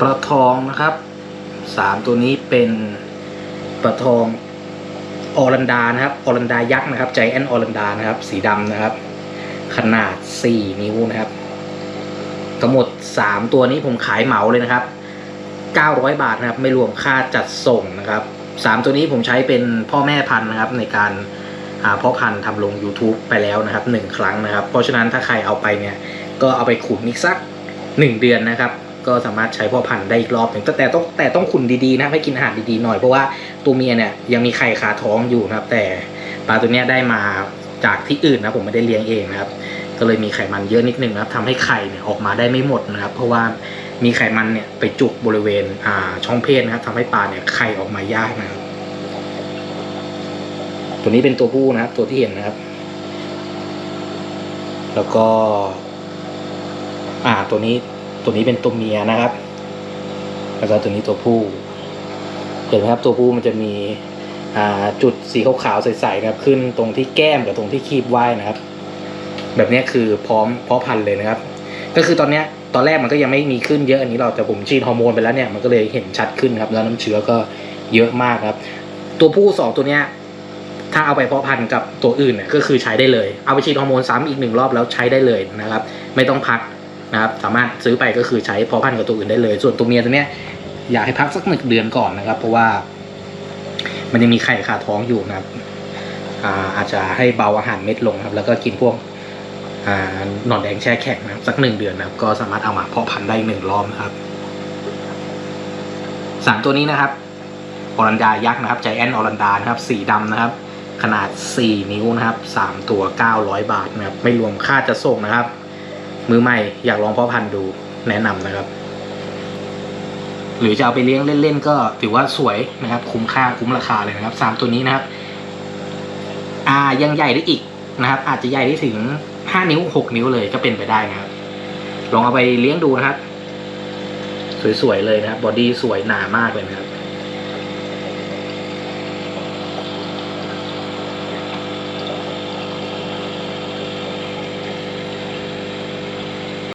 ปลาทองนะครับสามตัวนี้เป็นปลาทองออรันดานะครับออรันดายักษ์นะครับใจแอนออรันดานะครับ สีดำนะครับ ขนาด 4 นิ้วนะครับทั้งหมด 3 ตัวนี้ผมขายเหมาเลยนะครับ 900 บาทนะครับ ไม่รวมค่าจัดส่งนะครับ 3 ตัวนี้ผมใช้เป็นพ่อแม่พันธุ์นะครับ ในการอ่าเพาะพันธุ์ทำลง YouTube ไปแล้วนะครับ 1 ครั้งนะครับ เพราะฉะนั้นถ้าใครเอาไปเนี่ย ก็เอาไปขุนอีกสัก 1 เดือนนะครับ ก็สามารถใช้พ่อพันธุ์ได้อีกรอบหนึ่งแต่แต่ต้องแต่ต้องขุนดีๆนะให้กินอาหารดีๆหน่อยเพราะว่าตัวเมียเนี่ยยังมีไข่คาท้องอยู่นะครับ แต่ปลาตัวเนี้ยได้มาจากที่อื่นนะผมไม่ได้เลี้ยงเองนะครับ ก็เลยมีไขมันเยอะนิดนึงนะครับทำให้ไข่เนี่ยออกมาได้ไม่หมดนะครับ เพราะว่ามีไขมันเนี่ยไปจุกบริเวณอ่าช่องเพศนะครับทำให้ปลาเนี่ยไข่ออกมายากนะครับ ตัวนี้เป็นตัวผู้นะครับ ตัวที่เห็นนะครับ แล้วก็ อ่าตัวนี้ ตัวนี้เป็นตัวเมียนะครับ แล้วก็ตัวนี้ตัวผู้ เห็นไหมครับตัวผู้มันจะมีจุดสีขาวๆใสๆนะครับ ขึ้นตรงที่แก้มกับตรงที่คีบไว้นะครับ แบบนี้คือพร้อมเพาะพันธุ์เลยนะครับ ก็คือตอนนี้ตอนแรกมันก็ยังไม่มีขึ้นเยอะอันนี้เราแต่ผมฉีดฮอร์โมนไปแล้วเนี่ยมันก็เลยเห็นชัดขึ้นครับ แล้วน้ำเชื้อก็เยอะมากครับ ตัวผู้สองตัวเนี้ยถ้าเอาไปเพาะพันธุ์กับตัวอื่นเนี่ยก็คือใช้ได้เลย เอาไปฉีดฮอร์โมนซ้ำอีกหนึ่งรอบแล้วใช้ได้เลยนะครับ ไม่ต้องพัก นะครับสามารถซื้อไปก็คือใช้พาะพันกับตัวอื่นได้เลย ส่วนตัวเมียตัวเนี้ยอยากให้พักสักหนึ่งเดือนก่อนนะครับ เพราะว่า มันยังมีไข่คาท้องอยู่นะครับอาอาจจะให้เบาอาหารเม็ดลงครับ แล้วก็กินพวกหนอนแดงแช่แข็งนะครับสักหนึ่งเดือนนะครับ ก็สามารถเอามาเพาะพันธุ์ได้หนึ่งรอบนะครับสามตัวนี้นะครับออรันดายักษ์นะครับใจแอนออรันดานะครับ สีดำนะครับ ขนาด 4 นิ้วนะครับ 3 ตัว 900 บาทนะครับ ไม่รวมค่าจะส่งนะครับ มือใหม่อยากลองเพาะพันธุ์ดูแนะนำนะครับ หรือจะเอาไปเลี้ยงเล่นๆก็ถือว่าสวยนะครับ คุ้มค่าคุ้มราคาเลยนะครับ3ตัวนี้นะครับอ่ายังใหญ่ได้อีกนะครับ อาจจะใหญ่ได้ถึง5นิ้ว6นิ้วเลยก็เป็นไปได้นะครับ ลองเอาไปเลี้ยงดูนะครับ สวยๆเลยนะครับบอดี้สวยหนามากเลยนะครับ